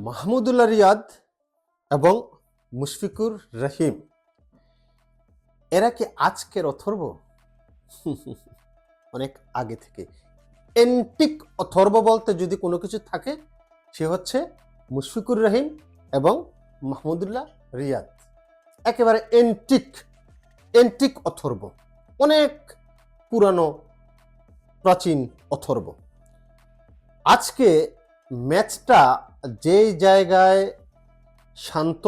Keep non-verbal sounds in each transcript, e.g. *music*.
মাহমুদুল্লাহ রিয়াদ এবং মুশফিকুর রহিম। এরা কি আজকের অথর্ব? *laughs* অনেক আগে থেকে। এন্টিক অথর্ব বলতে যদি কোনো কিছু থাকে, সে হচ্ছে মুশফিকুর রহিম এবং মাহমুদুল্লাহ রিয়াদ। একেবারে এন্টিক এন্টিক অথর্ব। অনেক পুরানো, প্রাচীন অথর্ব। আজকে ম্যাচটা যেই জায়গায় শান্ত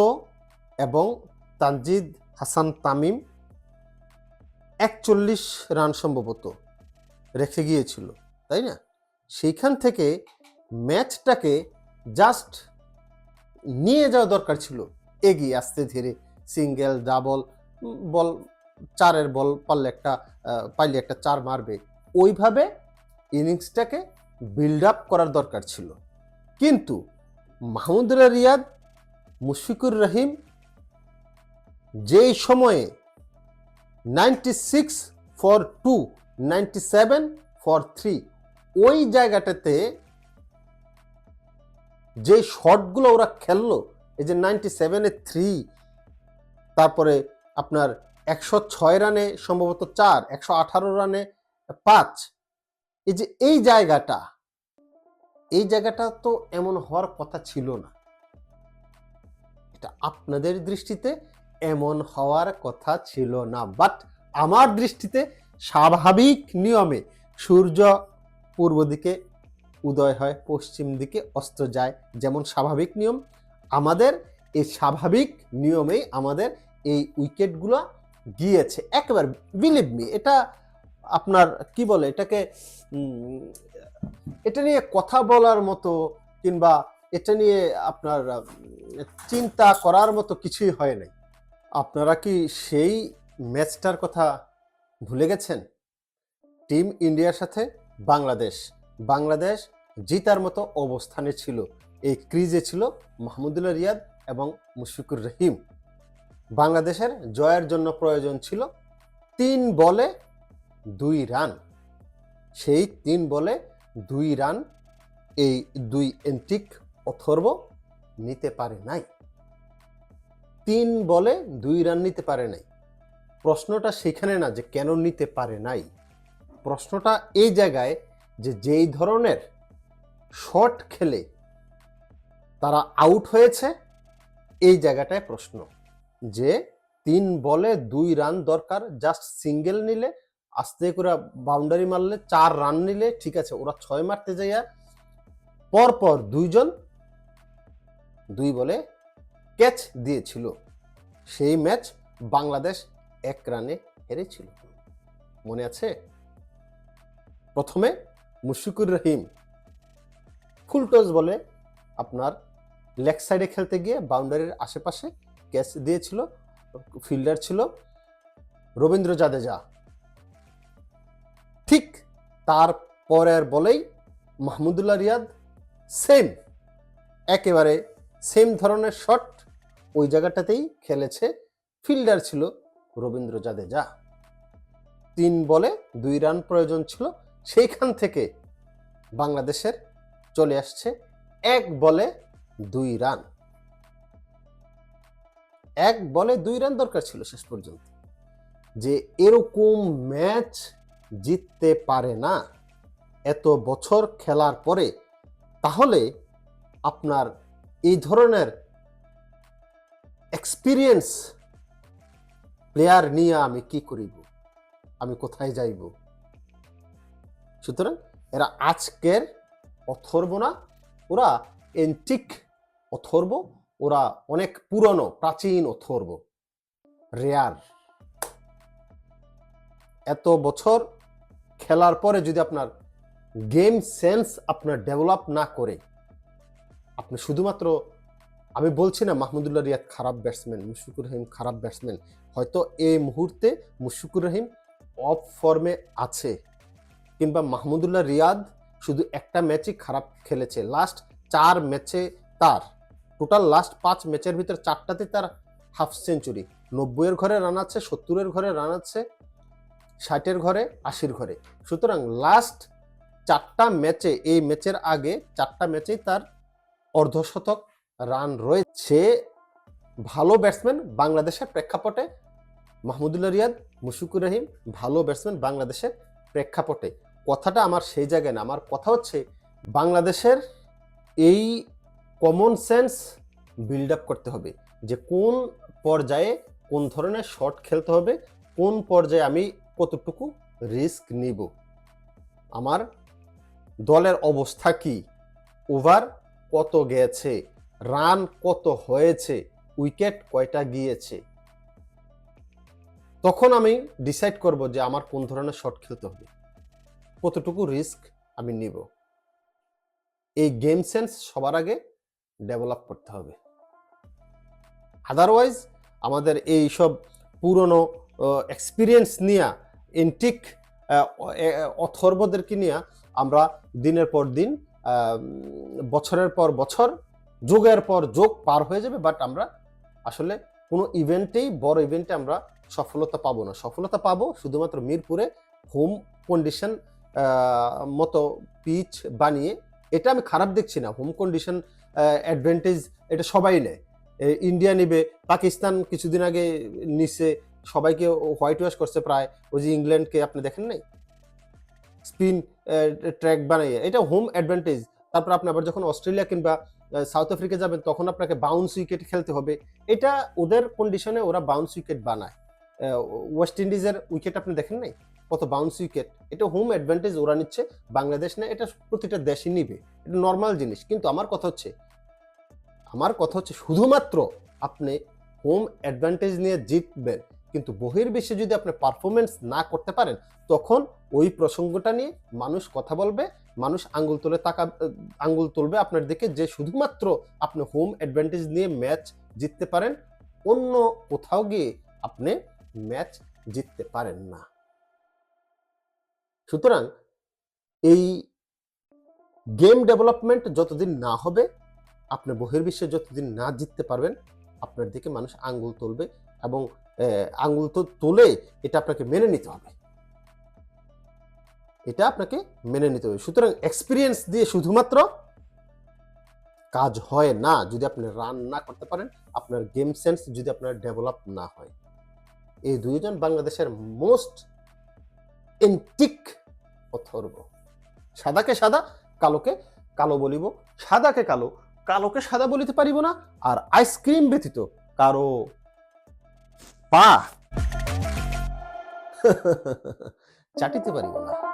এবং তানজিদ হাসান তামিম একচল্লিশ রান সম্ভবত রেখে গিয়েছিল, তাই না? সেইখান থেকে ম্যাচটাকে জাস্ট নিয়ে যাওয়া দরকার ছিল। এগিয়ে আসতে ধীরে, সিঙ্গেল, ডাবল বল, চারের বল পারলে একটা পাইলে একটা চার মারবে। ওইভাবে ইনিংসটাকে বিল্ড আপ করার দরকার ছিল। কিন্তু মাহমুদুল্লাহ রিয়াদ, মুশফিকুর রহিম, যেই সময়ে ninety six for two ninety seven for three ওই জায়গাটাতে যে শটগুলো ওরা খেললো, এই যে নাইনটি সেভেনে থ্রি তারপরে আপনার একশো ছয় রানে সম্ভবত চার, একশো আঠারো রানে পাঁচ, এই যে এই জায়গাটা এই জায়গাটা তো এমন হওয়ার কথা ছিল না। এটা আপনাদের দৃষ্টিতে এমন হওয়ার কথা ছিল না। বাট আমার দৃষ্টিতে স্বাভাবিক নিয়মে সূর্য পূর্ব দিকে উদয় হয়, পশ্চিম দিকে অস্ত যায়, যেমন স্বাভাবিক নিয়ম। আমাদের এই স্বাভাবিক নিয়মেই আমাদের এই উইকেটগুলো গিয়েছে। একেবারে বিলিভ মি এটা আপনার কি বলে, এটাকে এটা নিয়ে কথা বলার মতো কিংবা এটা নিয়ে আপনার চিন্তা করার মতো কিছুই হয় নাই। আপনারা কি সেই ম্যাচটার কথা ভুলে গেছেন? টিম ইন্ডিয়ার সাথে বাংলাদেশ। বাংলাদেশ জিতার মতো অবস্থানে ছিল। এই ক্রিজে ছিল মাহমুদুল্লাহ রিয়াদ এবং মুশফিকুর রহিম। বাংলাদেশের জয়ের জন্য প্রয়োজন ছিল তিন বলে দুই রান। সেই তিন বলে দুই রান এই দুই এন্টিক অথর্ব নিতে পারে নাই। তিন বলে দুই রান নিতে পারে নাই। প্রশ্নটা সেখানে না যে কেন নিতে পারে নাই। প্রশ্নটা এই জায়গায় যে যেই ধরনের শট খেলে তারা আউট হয়েছে, এই জায়গাটায় প্রশ্ন। যে তিন বলে দুই রান দরকার, জাস্ট সিঙ্গেল নিলে আস্তে করে বাউন্ডারি মারলে চার রান নিলে ঠিক আছে, ওরা ছয় মারতে যাইয়া পর পর দুইজন দুই বলে ক্যাচ দিয়েছিল। সেই ম্যাচ বাংলাদেশ এক রানে হেরেছিল। মনে আছে? প্রথমে মুশফিকুর রহিম ফুল টস বলে আপনার লেগ সাইডে খেলতে গিয়ে বাউন্ডারির আশেপাশে ক্যাচ দিয়েছিল ফিল্ডার ছিল রবীন্দ্র জাদেজা। তার পরের বলেই মাহমুদুল্লাহ রিয়াদ সেম একেবারে সেম ধরনের শট ওই জায়গাটাতেই খেলেছে। ফিল্ডার ছিল রবীন্দ্র জাদেজা। তিন বলে দুই রান প্রয়োজন ছিল। সেইখান থেকে বাংলাদেশের চলে আসছে এক বলে দুই রান এক বলে দুই রান দরকার ছিল শেষ পর্যন্ত। যে এরকম ম্যাচ জিততে পারে না এত বছর খেলার পরে, তাহলে আপনার এই ধরনের এক্সপিরিয়েন্স প্লেয়ার নিয়ে আমি কি করিব? আমি কোথায় যাইব? সুতরাং এরা আজকের অথর্ব না, ওরা এন্টিক অথর্ব, ওরা অনেক পুরনো, প্রাচীন অথর্ব। রেয়ার এত বছর খেলার পরে যদি আপনার গেম সেন্স আপনার ডেভেলপ না করে, আপনি শুধুমাত্র, আমি বলছি না মাহমুদুল্লাহ রিয়াদ খারাপ ব্যাটসম্যান মুশফিকুর রহিম খারাপ ব্যাটসম্যান হয়তো এই মুহূর্তে মুশফিকুর রহিম অফ ফর্মে আছে, কিংবা মাহমুদুল্লাহ রিয়াদ শুধু একটা ম্যাচই খারাপ খেলেছে লাস্ট চার ম্যাচে তার টোটাল লাস্ট পাঁচ ম্যাচের ভিতরে চারটাতে তার হাফ সেঞ্চুরি নব্বইয়ের ঘরে রান আছে, সত্তরের ঘরে রান আছে ষাটের ঘরে, আশির ঘরে। সুতরাং লাস্ট চারটা ম্যাচে এই ম্যাচের আগে চারটা ম্যাচেই তার অর্ধশতক রান রয়েছে ভালো ব্যাটসম্যান বাংলাদেশের প্রেক্ষাপটে, মাহমুদুল্লাহ রিয়াদ মুশিকুর রহিম, ভালো ব্যাটসম্যান বাংলাদেশের প্রেক্ষাপটে। কথাটা আমার সেই জায়গায় না, আমার কথা হচ্ছে বাংলাদেশের এই কমন সেন্স বিল্ড আপ করতে হবে। যে কোন পর্যায়ে কোন ধরনের শট খেলতে হবে, কোন পর্যায়ে আমি কতটুকু রিস্ক নিব? আমার দলের অবস্থা কি? ওভার কত গেছে? রান কত হয়েছে? উইকেট কয়টা গিয়েছে? তখন আমি ডিসাইড করব যে আমার কোন ধরনের শট খেলতে হবে। কতটুকু রিস্ক আমি নিব? এই গেম সেন্স সবার আগে ডেভেলপ করতে হবে। আদারওয়াইজ আমাদের এই সব পুরনো এক্সপিরিয়েন্স নিয়ে এন্টিক অথর্বদেরকে নিয়ে আমরা দিনের পর দিন বছরের পর বছর, যোগের পর যোগ পার হয়ে যাবে বাট আমরা আসলে কোনো ইভেন্টেই বড় ইভেন্টে আমরা সফলতা পাবো না। সফলতা পাবো শুধুমাত্র মিরপুরে হোম কন্ডিশন মতো পিচ বানিয়ে। এটা আমি খারাপ দেখছি না। হোম কন্ডিশন অ্যাডভান্টেজ এটা সবাই নেয়। ইন্ডিয়া নিবে, পাকিস্তান কিছুদিন আগে নিচে সবাইকে হোয়াইট ওয়াশ করছে প্রায়। ওই যে ইংল্যান্ডকে আপনি দেখেন নাই? স্পিন ট্র্যাক বানাইয়ে। এটা হোম অ্যাডভান্টেজ তারপর আপনি আবার যখন অস্ট্রেলিয়া কিংবা সাউথ আফ্রিকা যাবেন, তখন আপনাকে বাউন্স উইকেট খেলতে হবে। এটা ওদের কন্ডিশনে ওরা বাউন্স উইকেট বানায়। ওয়েস্ট ইন্ডিজের উইকেট আপনি দেখেন নাই? কত বাউন্স উইকেট এটা হোম অ্যাডভান্টেজ ওরা নিচ্ছে। বাংলাদেশ না, এটা প্রতিটা দেশই নিবে। এটা নর্মাল জিনিস। কিন্তু আমার কথা হচ্ছে, আমার কথা হচ্ছে শুধুমাত্র আপনি হোম অ্যাডভান্টেজ নিয়ে জিতবেন। কিন্তু বহির্বিশ্বে যদি আপনি পারফরমেন্স না করতে পারেন, তখন ওই প্রসঙ্গটা নিয়ে মানুষ কথা বলবে, মানুষ আঙ্গুল তুলে তাকা, আঙ্গুল তুলবে আপনার দিকে যে শুধুমাত্র আপনি হোম অ্যাডভান্টেজ নিয়ে ম্যাচ জিততে পারেন, অন্য কোথাও গিয়ে আপনি ম্যাচ জিততে পারেন না। সুতরাং এই গেম ডেভেলপমেন্ট যতদিন না হবে, আপনি বহির্বিশ্বে যতদিন না জিততে পারবেন, আপনার দিকে মানুষ আঙ্গুল তুলবে এবং আহ, আঙ্গুল তো তুলে এটা আপনাকে মেনে নিতে হবে। এটা আপনাকে মেনে নিতে হবে। সুতরাং এক্সপিরিয়েন্স দিয়ে শুধুমাত্র কাজ হয় না যদি আপনি রান না করতে পারেন আপনার গেম সেন্স যদি আপনার ডেভেলপ না হয়। এই দুইজন বাংলাদেশের মোস্ট এন্টিক অথর্ব। সাদাকে সাদা কালোকে কালো বলিব। সাদাকে কালো কালোকে সাদা বলিতে পারিব না আর আইসক্রিম ব্যতীত কারও পা। চাটিতে পারিব না।